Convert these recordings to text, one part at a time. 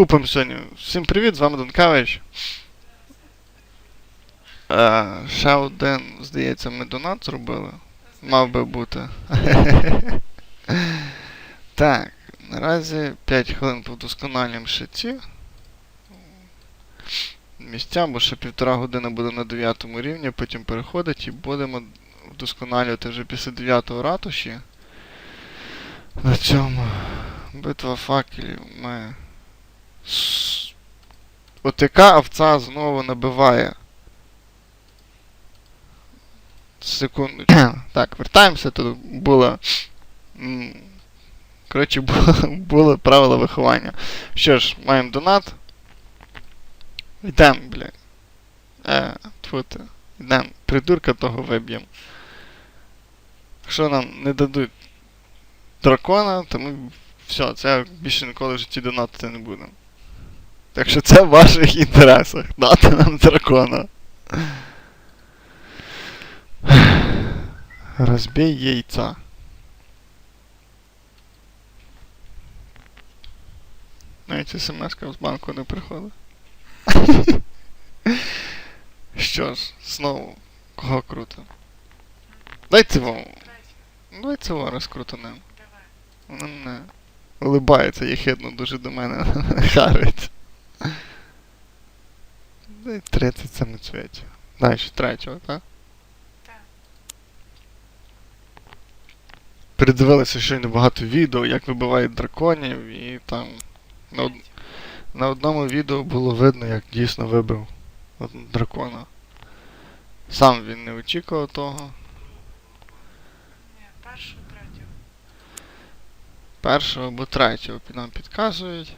Купим сьогодні. Всім привіт, з вами Донкавич. Е, ще один, здається, ми донат зробили. Мав би бути. так, наразі 5 хвилин повдосконалюємо ще ці місця, бо ще півтора години буде на 9 рівні, потім переходить і будемо вдосконалювати вже після 9 ратуші. На цьому битва факелів ми. От яка овця знову набиває. Секунду. так, вертаємося, тут було. Коротше, було, було правило виховання. Що ж, маємо донат. Йдемо, бля. Е, тьфу ти. Йдемо, придурка того виб'ємо. Якщо нам не дадуть дракона, то ми все, це більше ніколи в житті донатити не будемо. Так що це в ваших інтересах. Дати нам дракона. Розбій яйця. Навіть смс з банку не приходить. Що ж, знову, кого круто? Дайте вам. Давайте цього розкрутанем. Вона мене улибається єхидно дуже до мене харить. Ну і 30 самоцвітів. Далі третього, так? Так. Передивилися щойно багато відео, як вибивають драконів, і там на, од... на одному відео було видно, як дійсно вибив дракона. Сам він не очікував того. Ні, першу, третю. Першого або третього нам підказують.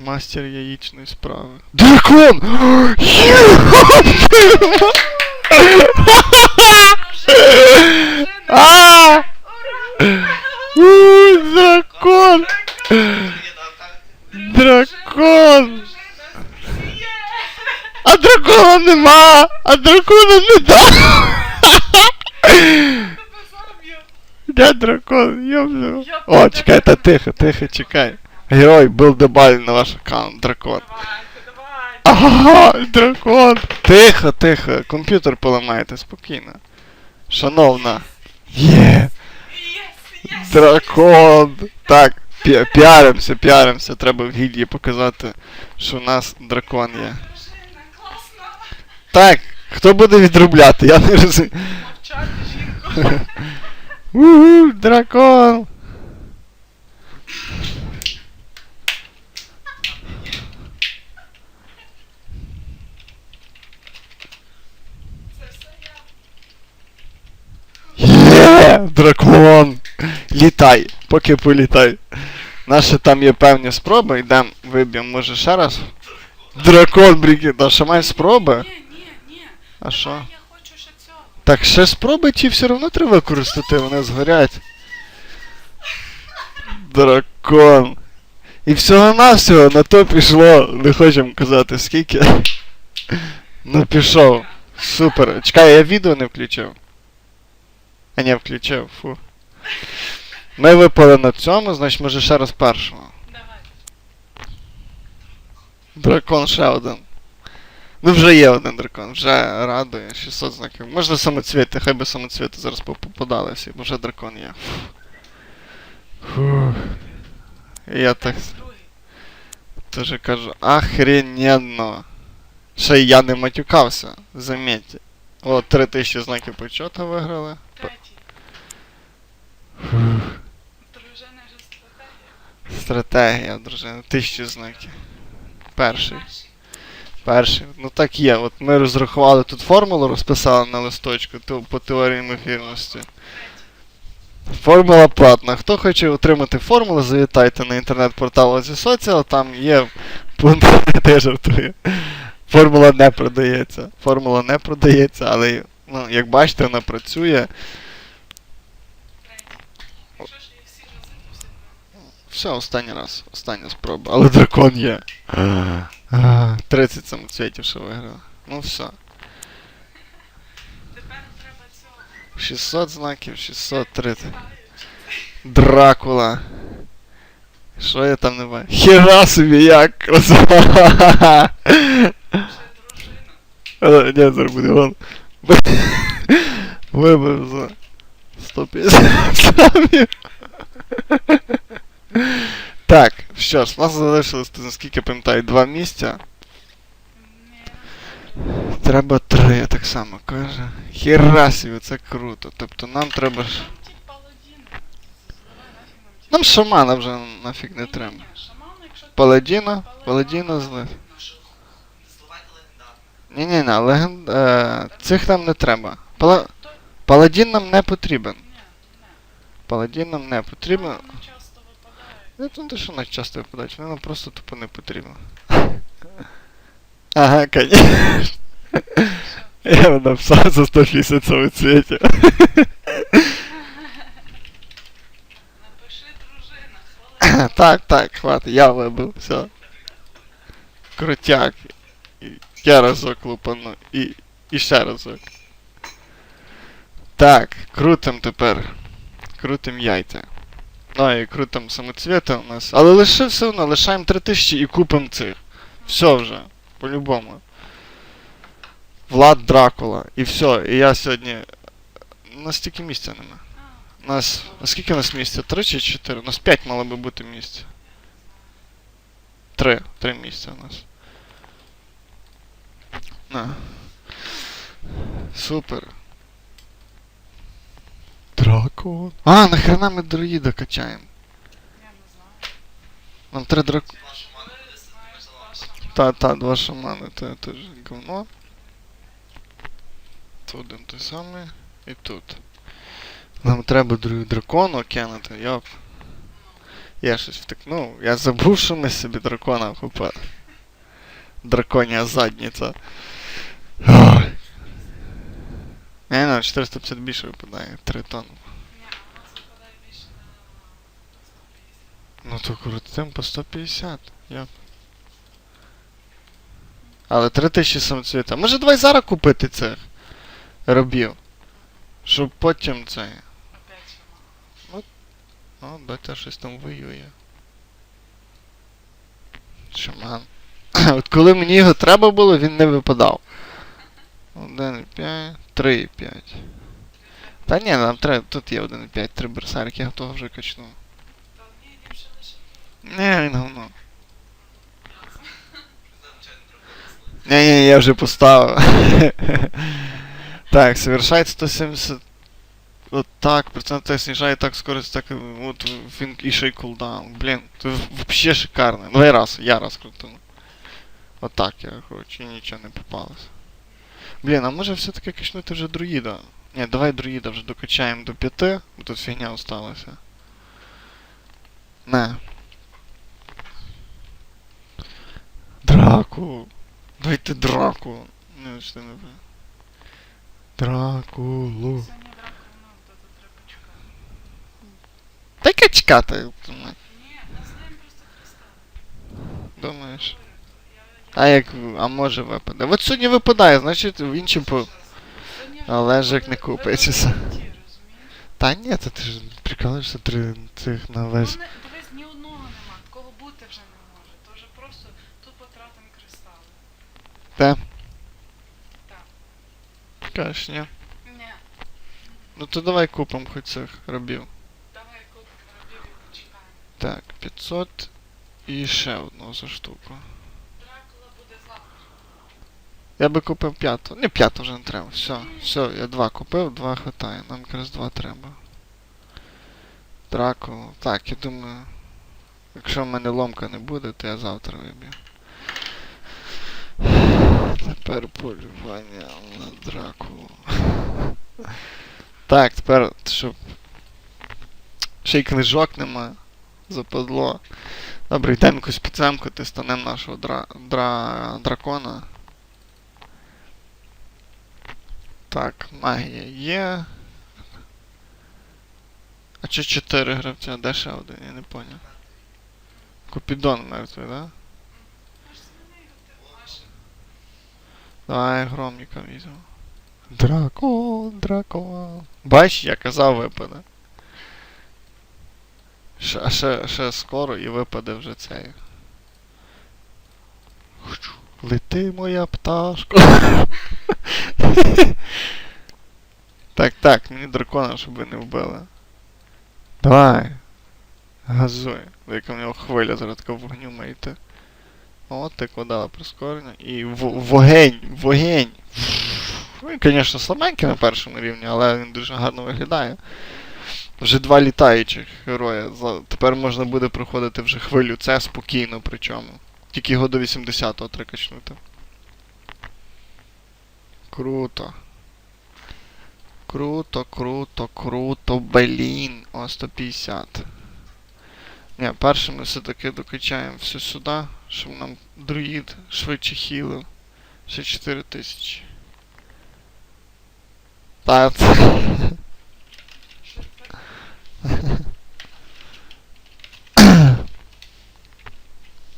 Мастер яєчної справи. Дракон! Дракон! Дракон! А дракона нема! А дракона не дав! Де дракон? Йоблю. О, чекай, та тихо, тихо, чекай. Герой був добавлен на ваш аккаунт, дракон. Ага, дракон. Тихо, тихо, комп'ютер поламаєте, спокійно. Шановна. Є, єс. дракон. Так, пі- піаримося, піаримося. Треба в гільдії показати, що у нас дракон є. Так, хто буде відробляти? Я не розумію. Мовчати, жінко. Угу, дракон. Це все я. Є, дракон. Літай, поки політай. Наші там є певні спроби, йдемо, виб'ємо, може ще раз. Дракон, Брігіта, ще має спроби? А що? Так ще спроби ті все одно треба використати, вони згорять. Дракон. І всього навсього на то пішло, не хочемо казати скільки. Ну пішов. Супер. Чекай, я відео не включив. А ні, включив, фу. Ми випали на цьому, значить може ще раз першого. Давай. Дракон ще один. Ну вже є один дракон, вже радує, 600 знаків. Можна самоцвіти, хай би самоцвіти зараз поп- попадали всі, бо вже дракон є. Фух. Я так теж кажу, охрененно. Ще й я не матюкався, замітьте. О, 3000 знаків почота виграли. Дружина же стратегія. Стратегія, дружина, 1000 знаків. Перший. Перший. Ну так є. От ми розрахували тут формулу, розписали на листочку по теорії ймовірності. Формула платна. Хто хоче отримати формулу, завітайте на інтернет-портал Озі Social, там є пункт, жартую. Формула не продається. Формула не продається, але ну, як бачите, вона працює. Все, останній раз, остання спроба. Але дракон є. А, 30 самоцвітів, що виграли. Ну все. Тепер треба цього. 600 знаків, 630. Дракула. Що я там не бачу? Хіра собі, як красава! Ні, зараз буде вон. Вибив за 150 самів. Так, що ж, у нас залишилось, наскільки я пам'ятаю, два місця. Треба три, так само каже. Хіра собі, це круто. Тобто нам треба ж. Нам. Шамана вже нафіг не треба. Паладіна, паладіна злив. Зливайте легендарне. Ні, ні, ні, легенд. Е, цих нам не треба. Пала... Паладін нам не потрібен. Ні, не. Паладін нам не потрібен. Випадають. Не то, що нас часто випадають, вони нам просто тупо не потрібно. Ага, конечно. Я написав за 160 самоцвітів. Напиши дружина, хвали. так, так, хватить, я вибив, все. Крутяк. Я разок лупану. І, і ще разок. Так, крутим тепер. Крутим яйця. А, і крутим самоцвіти у нас. Але лише все одно, лишаємо 3000 і купимо цих. Все вже. По-любому. Влад Дракула. І все. І я сьогодні. У нас стільки місця нема. У нас. А скільки у нас місця? Три чи чотири? У нас п'ять мало би бути місць. Три. Три місця у нас. На. Супер. Дракон. А, нахрена ми друїда качаємо? я не знаю. Нам три драк... Два шамани Коли десь знаєш, визивався. ваша Та, та, два шамани, то це теж говно. Тут один той самий. І тут. Нам треба друг дракону кинути, йоп. Я щось втикнув. Я забув, що ми собі дракона купили. Драконія задниця. Не, не, 450 більше випадає, 3 тонни. Ну то крутим по 150, йоп. Але 3000 самоцвіта. Може давай зараз купити цих робів. Щоб потім це. Опять шаман. О, Бетя щось там воює. Шаман. От коли мені його треба було, він не випадав. 1,5, 3,5. Та ні, нам треба. Тут є 1,5, 3 берсерки, я того вже качну. Не, він говно. Ні, ні, я вже поставив. так, совершает 170. Вот так, процент снижает так скорость, так и вот і ще й кулдаун. Блін, це вообще шикарно. Давай раз, я раз крутану. Вот так я хочу, і нічого не попалось. Блін, а може все-таки качнути вже друїда? Ні, давай друїда вже докачаємо до 5, бо тут фігня осталася. Не. Драку. Дайте драку. Не, що не. Дракулу. Та яке чекати? Ні, просто. Думаєш? А як, а може випаде? От сьогодні випадає, значить в іншим по... Але ж як не купиться. Та ні, то ти ж прикалуєшся три цих на весь. Ну, не, дивись, ні одного нема, такого бути вже не може. То вже просто тупо тратим кристали. Те? Так. Кажеш, ні. Ні, Ну то давай купимо хоч цих робів. давай купимо рабів і почекаємо. Так, 500 і ще одного за штуку. Я би купив п'яту. Не п'яту вже не треба. Все, все, я два купив, два хватає. Нам якраз два треба. Дракулу. Так, я думаю. Якщо в мене ломка не буде, то я завтра виб'ю. Тепер полювання на Дракулу. Так, тепер, щоб. Ще й книжок нема. Западло. Добре, йдемо якусь підземку, ти станемо нашого дра... Дра... дракона. Так, магія є. А чи 4 гравця? Де ще один? Я не поняв. Купідон мертвий, да? Давай громніка візьмемо. Дракон, дракон. Бач, я казав випаде. Ще, ще, ще скоро і випаде вже цей. Лети моя пташка. Так, так, мені дракона, щоб ви не вбили. Давай. Газуй. Яка в нього хвиля зараз така вогню має йти. О, ти дала прискорення. І вогень, вогень. Ну, Він, звісно, слабенький на першому рівні, але він дуже гарно виглядає. Вже два літаючих героя. Тепер можна буде проходити вже хвилю це спокійно причому. Тільки його до 80-го треба качнути. Круто. Круто, круто, круто, блін. О, 150. Ні, перше ми все-таки докачаємо все сюди, щоб нам друїд швидше хілив. Ще 4 тисячі. Та це. Що це?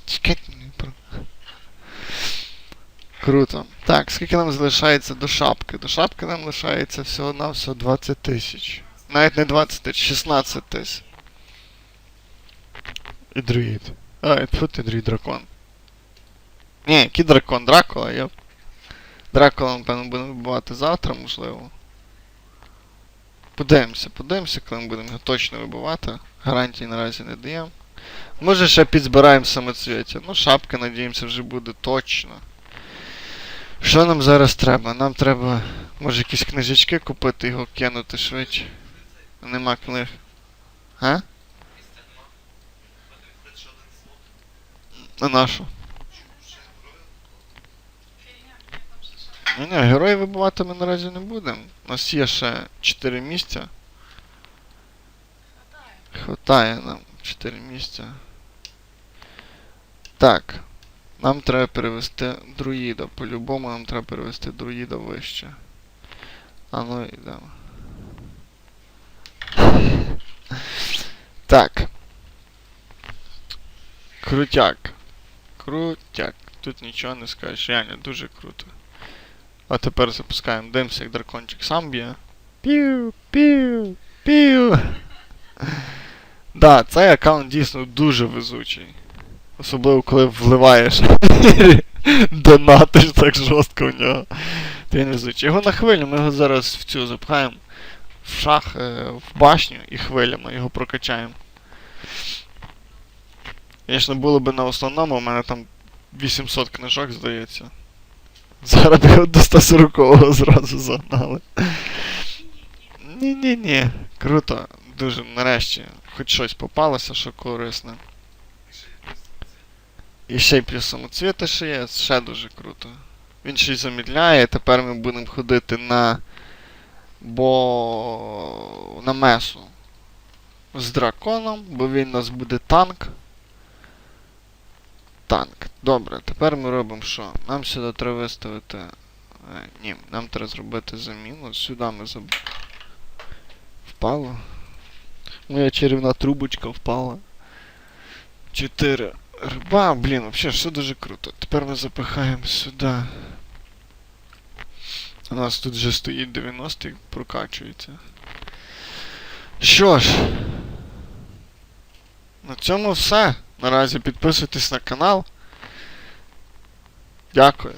Чекайте, не про. Круто. Так, скільки нам залишається до шапки? До шапки нам лишається всього на всього 20 тисяч. Навіть не 20 тисяч, 16 тисяч. І друїд. А, і тут і друїд дракон. Ні, який дракон? Дракула, я. Дракула, напевно, будемо вибивати завтра, можливо. Подивимося, подивимося, коли ми будемо його точно вибивати. Гарантій наразі не даємо. Може ще підзбираємо самоцвіття. Ну, шапка, надіємося, вже буде точно. Що нам зараз треба? Нам треба, може, якісь книжечки купити, його кинути швидше. Нема книг. А? Місця нема. Потім відкрити ще один слот. На нашу. Ні, ні, герої вибивати ми наразі не будемо. У нас є ще 4 місця. Хватає нам 4 місця. Так. Нам треба перевести друїда. По-любому нам треба перевести друїда вище. А ну йдемо. Так. Крутяк. Крутяк. Тут нічого не скажеш. Реально дуже круто. А тепер запускаємо. Дивимося, як дракончик сам пів, пів. Да, цей аккаунт дійсно дуже везучий. Особливо коли вливаєш донатиш так жорстко в нього. То він везучий. Його на хвилю, ми його зараз в цю запхаємо в шах, е, в башню і хвилями його прокачаємо. Звісно, було б на основному, у мене там 800 книжок, здається. Зараз його до 140-го зразу загнали. Ні-ні-ні. Круто. Дуже нарешті. Хоч щось попалося, що корисне. І ще й плюс самоцвіта ще є, ще дуже круто. Він ще й замідляє, тепер ми будемо ходити на бо... на месу з драконом, бо він у нас буде танк. Танк. Добре, тепер ми робимо що? Нам сюди треба виставити... Е, ні, нам треба зробити заміну. Сюди ми заб... Впало. Моя чарівна трубочка впала. Чотири. Рба, блін, взагалі, все дуже круто. Тепер ми запихаємо сюди. У нас тут вже стоїть 90 і прокачується. Що ж, на цьому все. Наразі підписуйтесь на канал. Дякую.